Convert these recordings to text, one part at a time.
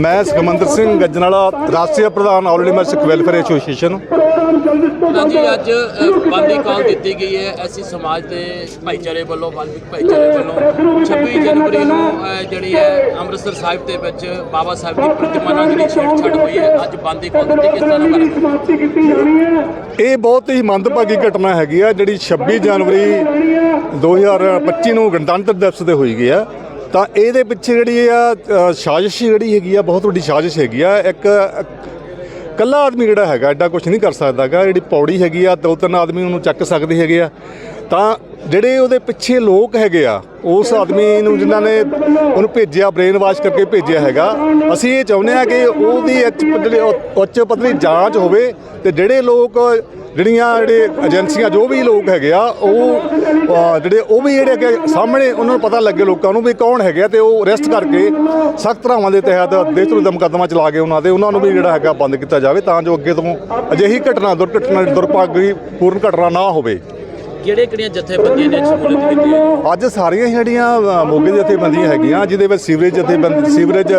ਮੈਂ ਸੁਖਮੰਦਰ ਸਿੰਘ ਗੱਜਨਾਲਾ ਰਾਸ਼ਟਰੀ ਪ੍ਰਧਾਨ all India Sikh welfare association ਹਾਂਜੀ ਅੱਜ ਬੰਦ ਕਾਲ ਦਿੱਤੀ ਗਈ ਹੈ। ਐਸੀ ਸਮਾਜ ਦੇ ਭਾਈਚਾਰੇ ਵੱਲੋਂ ਵਾਲਮੀਕ ਭਾਈਚਾਰੇ ਵੱਲੋਂ 26 ਜਨਵਰੀ ਨੂੰ ਜਿਹੜੀ ਹੈ ਅੰਮ੍ਰਿਤਸਰ ਸਾਹਿਬ ਦੇ ਵਿੱਚ ਬਾਬਾ ਸਾਹਿਬ ਦੀ ਪ੍ਰਤਿਮਾ ਨਾਲ ਜਿਹੜੀ ਛੇੜਛਾੜ ਹੋਈ ਹੈ। ਅੱਜ ਬੰਦ ਦੀ ਕਾਲ ਦਿੱਤੀ ਕਿਸ ਤਰ੍ਹਾਂ ਕਰ ਇਹ ਬਹੁਤ ਹੀ ਮੰਦਭਾਗੀ ਘਟਨਾ ਹੈਗੀ ਆ ਜਿਹੜੀ 26 ਜਨਵਰੀ 2025 ਨੂੰ ਗਣਤੰਤਰ ਦਿਵਸ ਤੇ ਹੋਈ ਗਈ ਆ ਤਾਂ ਇਹਦੇ ਪਿੱਛੇ ਜਿਹੜੀ ਆ ਸਾਜ਼ਿਸ਼ ਜਿਹੜੀ ਹੈਗੀ ਆ, ਬਹੁਤ ਵੱਡੀ ਸਾਜ਼ਿਸ਼ ਹੈਗੀ ਆ। ਇੱਕ ਕੱਲਾ ਆਦਮੀ ਜਿਹੜਾ ਹੈਗਾ, ਐਡਾ ਕੁਝ ਨਹੀਂ ਕਰ ਸਕਦਾਗਾ। ਜਿਹੜੀ ਪੌੜੀ ਹੈਗੀ ਆ, ਦੋ ਤਿੰਨ ਆਦਮੀ ਉਹਨੂੰ ਚੱਕ ਸਕਦੇ ਹੈਗੇ ਆ। ਤਾਂ ਜਿਹੜੇ ਉਹਦੇ ਪਿੱਛੇ ਲੋਕ ਹੈਗੇ ਆ, ਉਸ ਆਦਮੀ ਨੂੰ ਜਿਨ੍ਹਾਂ ਨੇ ਉਹਨੂੰ ਭੇਜਿਆ ਬ੍ਰੇਨ ਵਾਸ਼ ਕਰਕੇ ਭੇਜਿਆ ਹੈਗਾ, ਅਸੀਂ ਇਹ ਚਾਹੁੰਦੇ ਆ ਕਿ ਉਹਦੀ ਇੱਕ ਜਿਹੜੀ ਉੱਚ ਪੱਧਰੀ ਜਾਂਚ ਹੋਵੇ ਤੇ ਜਿਹੜੇ ਲੋਕ, ਜਿਹੜੀਆਂ, ਜਿਹੜੇ ਏਜੰਸੀਆਂ ਜੋ ਵੀ ਲੋਕ ਹੈਗੇ ਆ, ਉਹ ਜਿਹੜੇ, ਉਹ ਵੀ ਜਿਹੜੇ ਅੱਗੇ ਸਾਹਮਣੇ ਉਹਨਾਂ ਨੂੰ ਪਤਾ ਲੱਗੇ ਲੋਕਾਂ ਨੂੰ ਵੀ ਕੌਣ ਹੈਗੇ ਆ ਤੇ ਉਹ ਅਰੈਸਟ ਕਰਕੇ ਸਖਤ ਧਾਰਾਵਾਂ ਦੇ ਤਹਿਤ ਦੇਸ਼ ਵਿਰੁੱਧ ਮੁਕੱਦਮਾ ਚਲਾ ਕੇ ਉਹਨਾਂ ਦੇ, ਉਹਨਾਂ ਨੂੰ ਵੀ ਜਿਹੜਾ ਹੈਗਾ ਬੰਦ ਕੀਤਾ ਜਾਵੇ ਤਾਂ ਜੋ ਅੱਗੇ ਤੋਂ ਅਜਿਹੀ ਘਟਨਾ ਦੁਰਘਟਨਾ ਦੁਰਭਾਗੀ ਪੂਰਨ ਘਟਨਾ ਨਾ ਹੋਵੇ। ਕਿਹੜੇ ਕਿਹੜੀਆਂ ਜਥੇਬੰਦੀਆਂ ਨੇ ਸ਼ਮੂਲੀਅਤ ਕੀਤੀ ਹੈ ਅੱਜ ਸਾਰੀਆਂ ਹੀ ਜਿਹੜੀਆਂ ਅ, ਮੋਗੇ ਦੇ ਜਥੇਬੰਦੀਆਂ ਹੈਗੀਆਂ ਜਿਹਦੇ ਵਿੱਚ ਸੀਵਰੇਜ ਜਥੇਬੰਦੀ ਸੀਵਰੇਜ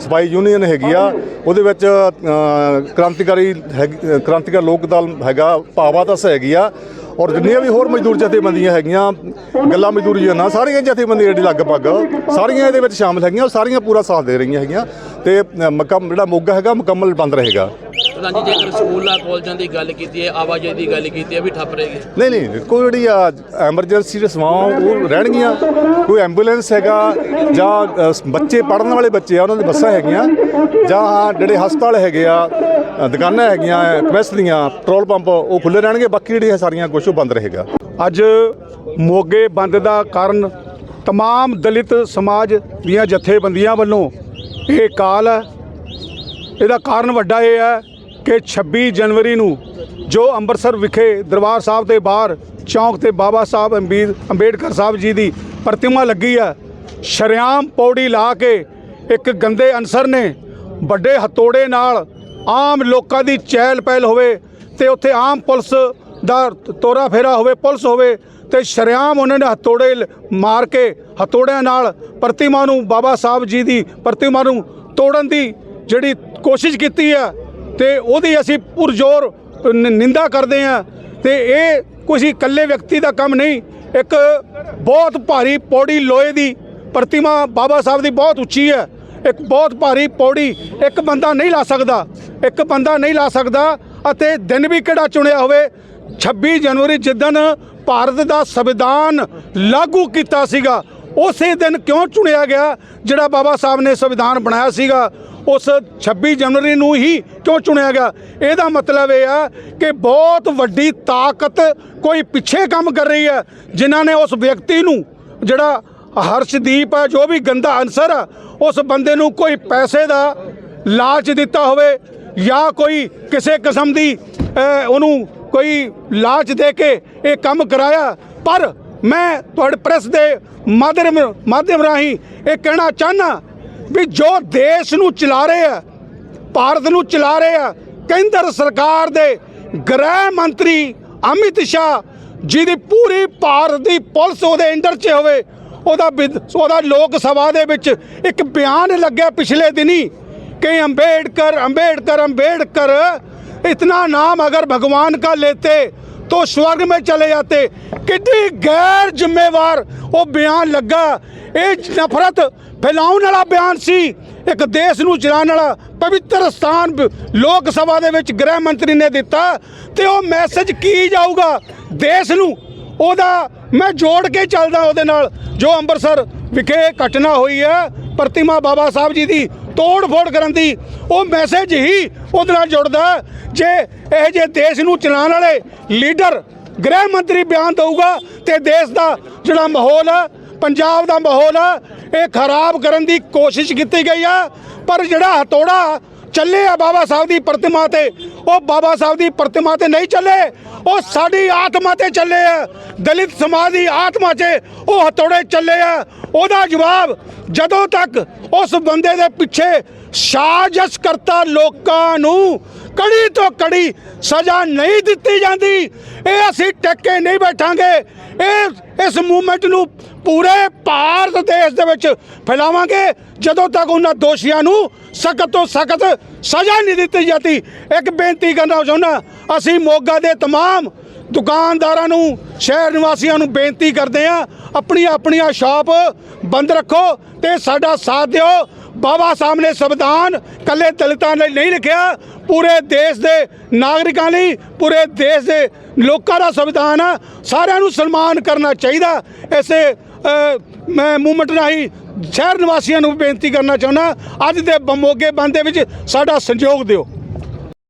ਸਫ਼ਾਈ ਯੂਨੀਅਨ ਹੈਗੀ ਆ ਉਹਦੇ ਵਿੱਚ ਅ, ਕ੍ਰਾਂਤੀਕਾਰੀ ਹੈਗੀ- ਕ੍ਰਾਂਤੀਕਾਰੀ ਲੋਕ ਦਲ ਹੈਗਾ ਭਾਵਾ ਦਸ ਹੈਗੀ ਆ ਔਰ ਜਿੰਨੀਆਂ ਵੀ ਹੋਰ ਮਜ਼ਦੂਰ ਜਥੇਬੰਦੀਆਂ ਹੈਗੀਆਂ ਗੱਲਾਂ ਮਜ਼ਦੂਰੀਆਂ ਨਾ ਸਾਰੀਆਂ ਜਥੇਬੰਦੀਆਂ ਜਿਹੜੀ ਲਗਭਗ ਸਾਰੀਆਂ ਇਹਦੇ ਵਿੱਚ ਸ਼ਾਮਲ ਹੈਗੀਆਂ ਉਹ ਸਾਰੀਆਂ ਪੂਰਾ ਸਾਥ ਦੇ ਰਹੀਆਂ ਹੈਗੀਆਂ ਤੇ ਅ, ਮੁਕੰਮ ਜਿਹੜਾ ਮੋਗਾ ਹੈਗਾ ਮੁਕੰਮਲ ਬੰਦ ਰਹੇਗਾ। ਪ੍ਰਧਾਨ ਜੀ ਜੇਕਰ ਸਕੂਲਾਂ ਕਾਲਜਾਂ ਦੀ ਗੱਲ ਕੀਤੀ ਹੈ ਆਵਾਜਾਈ ਦੀ ਗੱਲ ਕੀਤੀ ਹੈ ਵੀ ਠੱਪ ਰਹੇਗੀ ਨਹੀਂ ਨਹੀਂ ਕੋਈ ਜਿਹੜੀ ਆ ਐਮਰਜੈਂਸੀ ਦੇ ਸੇਵਾਵਾਂ ਉਹ ਰਹਿਣਗੀਆਂ ਕੋਈ ਐਂਬੂਲੈਂਸ ਹੈਗਾ ਜਾਂ ਅ, ਬੱਚੇ ਪੜਨ ਵਾਲੇ ਬੱਚੇ ਆ ਉਹਨਾਂ ਦੀ ਬੱਸਾਂ ਹੈਗੀਆਂ ਜਾਂ ਹਾਂ ਜਿਹੜੇ ਹਸਪਤਾਲ ਹੈਗੇ ਆ ਅ, ਦੁਕਾਨਾਂ ਹੈਗੀਆਂ ਕਵੈਸਟ ਦੀਆਂ ਪੈਟਰੋਲ ਪੰਪ ਉਹ ਖੁੱਲੇ ਰਹਿਣਗੇ ਬਾਕੀ ਜਿਹੜੀਆਂ ਸਾਰੀਆਂ ਕੁਝ ਉਹ ਬੰਦ ਰਹੇਗਾ ਅੱਜ ਮੋਗੇ ਬੰਦ ਦਾ ਕਾਰਨ तमाम ਦਲਿਤ ਸਮਾਜ ਦੀਆਂ ਜਥੇਬੰਦੀਆਂ ਵੱਲੋਂ ਇਹ ਕਾਲ ਹੈ ਇਹਦਾ ਕਾਰਨ ਵੱਡਾ ਇਹ ਹੈ ਕਿ 26 ਜਨਵਰੀ ਨੂੰ ਜੋ ਅੰਮ੍ਰਿਤਸਰ ਵਿਖੇ ਦਰਬਾਰ ਸਾਹਿਬ ਦੇ ਬਾਹਰ ਚੌਂਕ ਤੇ ਬਾਬਾ ਸਾਹਿਬ ਅੰਬੀਦ ਅੰਬੇਡਕਰ ਸਾਹਿਬ ਜੀ ਦੀ ਪ੍ਰਤਿਮਾ ਲੱਗੀ ਹੈ ਸ਼ਰਿਆਮ ਪੌੜੀ ਲਾ ਕੇ ਇੱਕ ਗੰਦੇ ਅਨਸਰ ਨੇ ਵੱਡੇ ਹਥੋੜੇ ਨਾਲ ਆਮ ਲੋਕਾਂ ਦੀ ਚਹਿਲ ਪਹਿਲ ਹੋਵੇ ਤੇ ਉੱਥੇ ਆਮ ਪੁਲਿਸ ਦਾ ਤੋਰਾ ਫੇਰਾ ਹੋਵੇ, ਪੁਲਿਸ ਹੋਵੇ ਤੇ ਸ਼ਰਿਆਮ ਉਹਨਾਂ ਨੇ ਹਥੋੜੇ ਲ- ਮਾਰ ਕੇ ਹਥੋੜਿਆਂ ਨਾਲ ਪ੍ਰਤਿਮਾ ਨੂੰ ਬਾਬਾ ਸਾਹਿਬ ਜੀ ਦੀ ਪ੍ਰਤਿਮਾ ਨੂੰ ਤੋੜਨ ਦੀ ਜਿਹੜੀ ਕੋਸ਼ਿਸ਼ ਕੀਤੀ ਹੈ ਤੇ ਉਹਦੀ ਅਸੀਂ ਪੁਰਜ਼ੋਰ ਨ- ਨਿੰਦਾ ਕਰਦੇ ਹਾਂ ਤੇ ਇਹ ਕੋਈ ਇਕੱਲੇ ਵਿਅਕਤੀ ਦਾ ਕੰਮ ਨਹੀਂ, ਇੱਕ ਬਹੁਤ ਭਾਰੀ ਪੌੜੀ ਲੋਹੇ ਦੀ ਪ੍ਰਤਿਮਾ ਬਾਬਾ ਸਾਹਿਬ ਦੀ ਬਹੁਤ ਉੱਚੀ ਹੈ, ਇੱਕ ਬਹੁਤ ਭਾਰੀ ਪੌੜੀ, ਇੱਕ ਬੰਦਾ ਨਹੀਂ ਲਾ ਸਕਦਾ, ਇੱਕ ਬੰਦਾ ਨਹੀਂ ਲਾ ਸਕਦਾ ਅਤੇ ਦਿਨ ਵੀ ਕਿਹੜਾ ਚੁਣਿਆ ਹੋਵੇ 26 ਜਨਵਰੀ ਜਿੱਦਨ ਭਾਰਤ ਦਾ ਸੰਵਿਧਾਨ ਲਾਗੂ ਕੀਤਾ ਸੀਗਾ, ਉਸੇ ਦਿਨ ਕਿਉਂ ਚੁਣਿਆ ਗਿਆ, ਜਿਹੜਾ ਬਾਬਾ ਸਾਹਿਬ ਨੇ ਸੰਵਿਧਾਨ ਬਣਾਇਆ ਸੀਗਾ ਉਸ 26 ਜਨਵਰੀ ਨੂੰ ਹੀ ਕਿਉਂ ਚੁਣਿਆ ਗਿਆ? ਇਹਦਾ ਮਤਲਬ ਇਹ ਆ ਕਿ ਬਹੁਤ ਵੱਡੀ ਤਾਕਤ ਕੋਈ ਪਿੱਛੇ ਕੰਮ ਕਰ ਰਹੀ ਹੈ, ਜਿਨ੍ਹਾਂ ਨੇ ਉਸ ਵਿਅਕਤੀ ਨੂੰ ਜਿਹੜਾ ਹਰਸ਼ਦੀਪ ਹੈ, ਜੋ ਵੀ ਗੰਦਾ ਅਨਸਰ ਆ, ਉਸ ਬੰਦੇ ਨੂੰ ਕੋਈ ਪੈਸੇ ਦਾ ਲਾਲਚ ਦਿੱਤਾ ਹੋਵੇ ਜਾਂ ਕੋਈ ਕਿਸੇ ਕਿਸਮ ਦੀ ਉਹਨੂੰ ਕੋਈ ਲਾਲਚ ਦੇ ਕੇ ਇਹ ਕੰਮ ਕਰਾਇਆ। ਪਰ ਮੈਂ ਤੁਹਾਡੇ ਪ੍ਰੈਸ ਦੇ ਮਾਧਿਅਮ ਮਾਧਿਅਮ ਰਾਹੀਂ ਇਹ ਕਹਿਣਾ ਚਾਹਨਾ ਵੀ ਜੋ ਦੇਸ਼ ਨੂੰ ਚਲਾ ਰਹੇ ਆ, ਭਾਰਤ ਨੂੰ ਚਲਾ ਰਹੇ ਆ, ਕੇਂਦਰ ਸਰਕਾਰ ਦੇ ਗ੍ਰਹਿ ਮੰਤਰੀ ਅਮਿਤ ਸ਼ਾਹ ਜਿਹਦੀ ਪੂਰੀ ਭਾਰਤ ਦੀ ਪੁਲਿਸ ਉਹਦੇ ਅੰਡਰ 'ਚ ਹੋਵੇ, ਉਹਦਾ ਉਹਦਾ ਲੋਕ ਸਭਾ ਦੇ ਵਿੱਚ ਇੱਕ ਬਿਆਨ ਲੱਗਿਆ ਪਿਛਲੇ ਦਿਨੀ ਕਿ ਅੰਬੇਡਕਰ ਅੰਬੇਡਕਰ ਅੰਬੇਡਕਰ, ਇਤਨਾ ਨਾਮ ਅਗਰ ਭਗਵਾਨ ਕਾ ਲੇਤੇ तो स्वर्ग में चले जाते कितनी गैर जिम्मेवार वो बयान लगा ये नफरत ਫੈਲਾਉਣ ਵਾਲਾ ਬਿਆਨ ਸੀ। ਇੱਕ ਦੇਸ਼ ਨੂੰ ਚਲਾਉਣ ਵਾਲਾ ਪਵਿੱਤਰ ਸਥਾਨ ਲੋਕ ਸਭਾ ਦੇ ਵਿੱਚ ਗ੍ਰਹਿ ਮੰਤਰੀ ਨੇ ਦਿੱਤਾ ਤੇ ਉਹ ਮੈਸੇਜ ਕੀ ਜਾਊਗਾ? ਦੇਸ਼ ਨੂੰ ਉਹਦਾ ਮੈਂ ਜੋੜ ਕੇ ਚੱਲਦਾ ਉਹਦੇ ਨਾਲ। ਜੋ ਅੰਮ੍ਰਿਤਸਰ ਵਿਖੇ ਘਟਨਾ ਹੋਈ ਹੈ, ਪ੍ਰਤਿਮਾ ਬਾਬਾ ਸਾਹਿਬ ਜੀ ਦੀ ਤੋੜ ਫੋੜ ਕਰਨ ਦੀ, ਉਹ ਮੈਸੇਜ ਹੀ ਉਹਦੇ ਨਾਲ ਜੁੜਦਾ ਜੇ ਇਹ ਜੇ ਦੇਸ਼ ਨੂੰ ਚਲਾਉਣ ਵਾਲੇ ਲੀਡਰ ਗ੍ਰਹਿ ਮੰਤਰੀ ਬਿਆਨ ਦਊਗਾ ਤੇ ਦੇਸ਼ ਦਾ ਜਿਹੜਾ ਮਾਹੌਲ ਹੈ ਪੰਜਾਬ ਦਾ ਮਾਹੌਲ ਆ, ਇਹ ਖਰਾਬ ਕਰਨ ਦੀ ਕੋਸ਼ਿਸ਼ ਕੀਤੀ ਗਈ ਆ, ਪਰ ਜਿਹੜਾ ਹਤੋੜਾ ਚੱਲੇ ਆ ਬਾਬਾ ਸਾਹਿਬ ਦੀ ਪ੍ਰਤਿਮਾ ਤੇ, ਉਹ ਬਾਬਾ ਸਾਹਿਬ ਦੀ ਪ੍ਰਤਿਮਾ ਤੇ ਨਹੀਂ ਚੱਲੇ, ਉਹ ਸਾਡੀ ਆਤਮਾ ਤੇ ਚੱਲੇ ਆ, ਦਲਿਤ ਸਮਾਜ ਦੀ ਆਤਮਾ 'ਚ ਉਹ ਹਥੌੜੇ ਚੱਲੇ ਆ। ਉਹਦਾ ਜਵਾਬ ਜਦੋਂ ਤੱਕ ਉਸ ਬੰਦੇ ਦੇ ਪਿੱਛੇ ਸਾਜ਼ਿਸ਼ ਕਰਤਾ ਲੋਕਾਂ ਨੂੰ ਕੜੀ ਤੋਂ ਕੜੀ ਸਜ਼ਾ ਨਹੀਂ ਦਿੱਤੀ ਜਾਂਦੀ, ਇਹ ਅਸੀਂ ਟੱਕੇ ਨਹੀਂ ਬੈਠਾਂਗੇ। ਇਹ ਇਸ ਮੂਵਮੈਂਟ ਨੂੰ ਪੂਰੇ ਭਾਰਤ ਦੇਸ਼ ਦੇ ਵਿੱਚ ਫੈਲਾਵਾਂਗੇ। ਜਦੋਂ ਤੱਕ ਉਹਨਾਂ ਦੋਸ਼ੀਆਂ ਨੂੰ ਸਖਤ ਤੋਂ ਸਖਤ ਸਜ਼ਾ ਨਹੀਂ ਦਿੱਤੀ ਜਾਂਦੀ, ਇੱਕ ਬੇਨਤੀ ਕਰਨਾ ਚਾਹੁੰਦਾ, ਅਸੀਂ ਮੋਗਾ ਦੇ ਤਮਾਮ ਦੁਕਾਨਦਾਰਾਂ ਨੂੰ, ਸ਼ਹਿਰ ਨਿਵਾਸੀਆਂ ਨੂੰ ਬੇਨਤੀ ਕਰਦੇ ਆ ਆਪਣੀਆਂ ਆਪਣੀਆਂ ਸ਼ਾਪ ਬੰਦ ਰੱਖੋ ਤੇ ਸਾਡਾ ਸਾਥ ਦਿਓ। ਬਾਬਾ ਸਾਹਿਬ ਨੇ ਸੰਵਿਧਾਨ ਕੱਲੇ ਦਲਿਤਾਂ ਲਈ ਨਹੀਂ ਲਿਖਿਆ, ਪੂਰੇ ਦੇਸ਼ ਦੇ ਨਾਗਰਿਕਾਂ ਲਈ, ਪੂਰੇ ਦੇਸ਼ ਦੇ ਲੋਕਾਂ ਦਾ ਸੰਵਿਧਾਨ ਆ। ਸਾਰਿਆਂ ਨੂੰ ਸਨਮਾਨ ਕਰਨਾ ਚਾਹੀਦਾ। ਇਸੇ ਮੈਂ ਮੂਵਮੈਂਟ ਰਾਹੀਂ ਸ਼ਹਿਰ ਨਿਵਾਸੀਆਂ ਨੂੰ ਬੇਨਤੀ ਕਰਨਾ ਚਾਹੁੰਦਾ, ਅੱਜ ਦੇ ਬਮੋਗੇ ਬੰਦ ਦੇ ਵਿੱਚ ਸਾਡਾ ਸੰਯੋਗ ਦਿਓ।